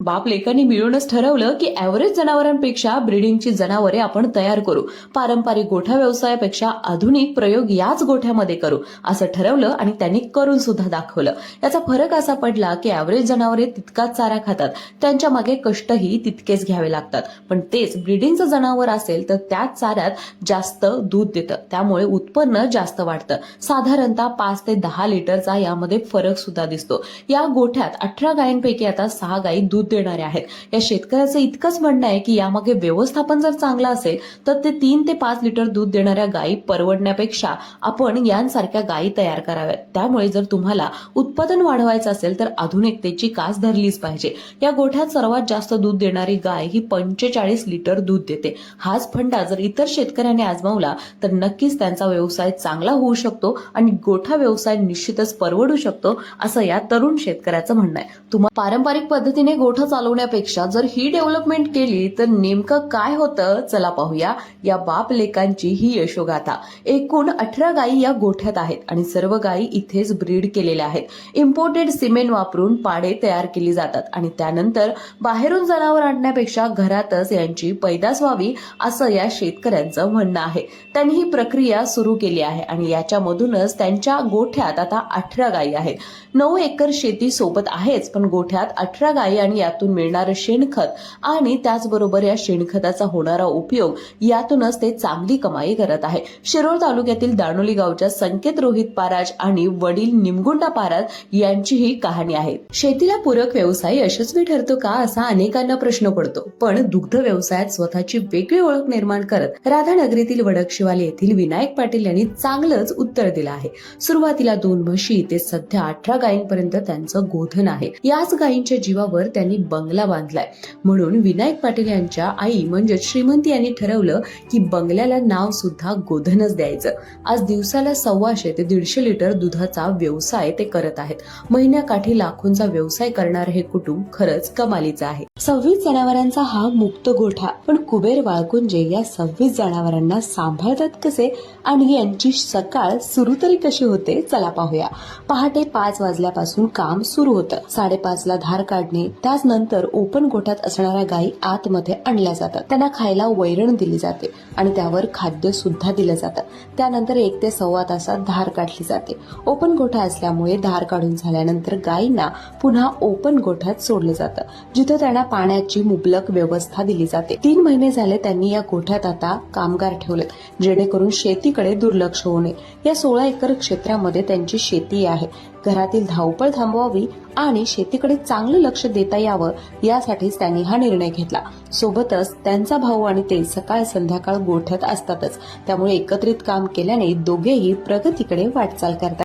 बाप लेकांनी मिळूनच ठरवलं की ॲव्हरेज जनावरांपेक्षा ब्रिडिंगची जनावरे आपण तयार करू. पारंपरिक गोठा व्यवसायापेक्षा आधुनिक प्रयोग याच गोठ्यामध्ये करू असं ठरवलं आणि त्यांनी करून सुद्धा दाखवलं. याचा फरक असा पडला की ॲव्हरेज जनावरे तितकाच चारा खातात. त्यांच्या मागे कष्टही तितकेच घ्यावे लागतात. पण तेच ब्रिडिंगचं जनावर असेल तर त्याच चाऱ्यात जास्त दूध देतं. त्यामुळे उत्पन्न जास्त वाढतं. साधारणतः पाच ते दहा लिटरचा यामध्ये फरक सुद्धा दिसतो. या गोठ्यात अठरा गायींपैकी आता सहा गायी दूध देणाऱ्या आहेत. या शेतकऱ्याचं इतकंच म्हणणं आहे की यामागे व्यवस्थापन जर चांगलं असेल तर ते तीन ते पाच लिटर दूध देणाऱ्या गायी परवडण्यापेक्षा आपण यांसारख्या गायी तयार कराव्यात. त्यामुळे जर तुम्हाला उत्पादन वाढवायचं असेल तर आधुनिकतेची कास धरलीच पाहिजे. या गोठ्यात सर्वात जास्त दूध देणारी गाय ही पंचेचाळीस लिटर दूध देते. हाच फंडा जर इतर शेतकऱ्यांनी आजमावला तर नक्कीच त्यांचा व्यवसाय चांगला होऊ शकतो आणि गोठा व्यवसाय निश्चितच परवडू शकतो असं या तरुण शेतकऱ्याचं म्हणणं आहे. तुम्हाला पारंपरिक पद्धतीने गोठा चालवण्यापेक्षा जर ही डेव्हलपमेंट केली तर नेमकं काय होतं? चला पाहूया. या बाप लेकांची ही यशोगाथा. एकूण अठरा गायी या गोठ्यात आहेत आणि सर्व गायी इथेच ब्रीड केलेल्या आहेत. इम्पोर्टेड सिमेंट वापरून पाडे तयार केली जातात आणि त्यानंतर बाहेरून जनावर आणण्यापेक्षा घरातच यांची पैदास व्हावी असं या शेतकऱ्यांचं म्हणणं आहे. त्यांनी ही प्रक्रिया सुरू केली आहे आणि याच्यामधूनच त्यांच्या गोठ्यात आता अठरा गायी आहेत. नऊ एकर शेती सोबत आहेच पण गोठ्यात अठरा गायी आणि यातून मिळणारं शेणखत आणि त्याचबरोबर या शेणखताचा होणारा उपयोग यातूनच ते चांगली कमाई करत आहे. शिरोळ तालुक्यातील दाणोली गावच्या संकेत रोहित पाराज आणि वडील निमगुंडा पाराज यांची ही कहाणी आहे. शेतीला पूरक व्यवसाय यशस्वी ठरतो का असा अनेकांना प्रश्न पडतो. पण दुग्ध व्यवसायात स्वतःची वेगळी ओळख निर्माण करत राधानगरीतील वडकशिवाले येथील विनायक पाटील यांनी चांगलंच उत्तर दिलं आहे. सुरुवातीला दोन म्हशी ते सध्या अठरा गायींपर्यंत त्यांचं गोधन आहे. याच गायींच्या जीवावर त्यांनी बंगला बांधलाय. म्हणून विनायक पाटील यांच्या आई म्हणजे श्रीमंती यांनी ठरवलं की बंगल्याला नाव सुद्धा गोधनच द्यायचं. आज दिवसाला सव्वाशे ते दीडशे लिटर दुधाचा व्यवसाय ते करत आहेत. महिन्याकाठी लाखोंचा व्यवसाय करणारे हे कुटुंब खरंच कमालीचं आहे. सव्वीस जनावरांचा हा मुक्त गोठा. पण कुबेर वाळकुंजे या सव्वीस जनावरांना सांभाळतात कसे? आणि यांची सकाळ सुरू तरी कशी होते? चला पाहूया. पहाटे पाच वाजल्यापासून काम सुरू होतं. साडेपाच ला धार काढणे त्याच नंतर ओपन गोठ्यात असणाऱ्या गायी आतमध्ये आणल्या जातात. त्यांना खायला वैरण दिली जाते आणि त्यावर खाद्य सुद्धा दिलं जातं. त्यानंतर एक ते सव्वा तासात धार काढली जाते. ओपन गोठा असल्यामुळे धार काढून झाल्यानंतर गायींना पुन्हा ओपन गोठ्यात सोडलं जातं जिथं त्यांना पाण्याची मुबलक व्यवस्था दिली जाते. तीन महिने झाले त्यांनी या गोठ्यात आता कामगार ठेवलेत जेणेकरून शेतीकडे दुर्लक्ष होऊ नये. या सोळा एकर क्षेत्रामध्ये त्यांची शेती आहे. घरातील धावपळ थांबवावी आणि शेतीकडे चांगलं लक्ष देता यावं. यासाठीच त्यांनी हा निर्णय घेतला. सोबतच त्यांचा भाऊ आणि ते सकाळ संध्याकाळ गोठत असतातच. त्यामुळे एकत्रित काम केल्याने दोघेही प्रगतीकडे वाटचाल करतात.